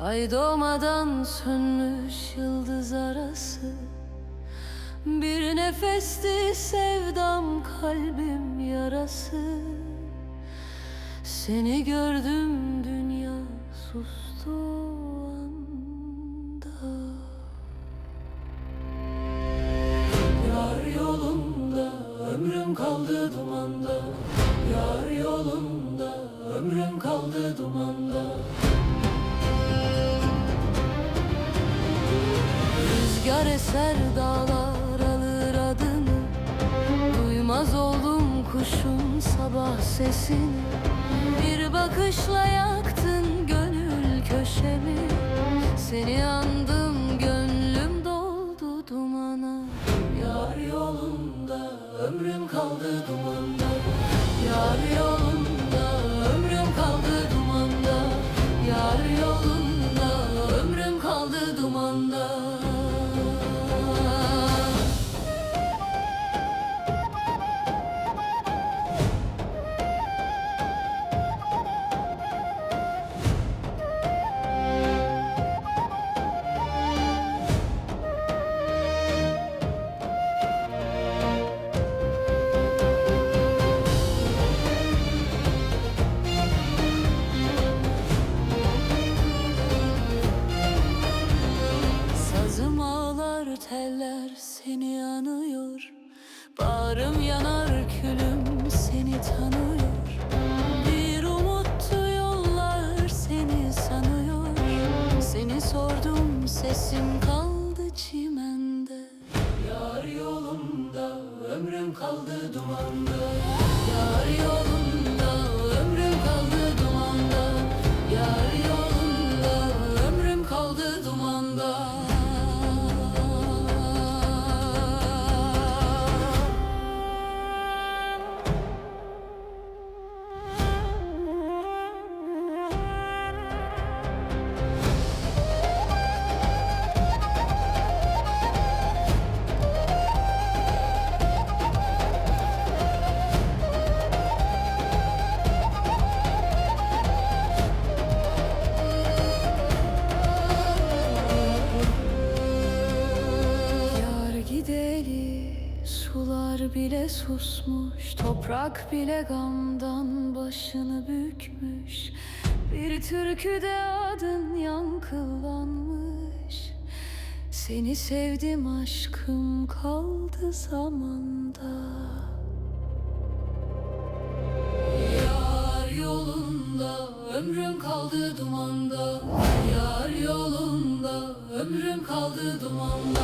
Ay doğmadan sönmüş yıldız arası. Bir nefesti sevdam kalbim yarası. Seni gördüm dünya sustu anda. Yar yolunda ömrüm kaldı dumanda. Yar yolunda ömrüm kaldı dumanda Rüzgar eser dağlar alır adını. Duymaz oldum kuşun sabah sesini. Bir bakışla yaktın gönül köşemi. Seni andım Sazım ağlar teller seni anıyor. Bağrım yanar külüm seni tanıyor. Bir umuttu yollar seni sanıyor. Seni sordum sesim kaldı çimende. Yar yolunda ömrüm kaldı dumanda bile susmuş Toprak bile gamdan başını bükmüş. Bir türküde adın yankılanmış. Seni sevdim aşkım kaldı zamanda. Yar yolunda ömrüm kaldı dumanda. Yar yolunda ömrüm kaldı dumanda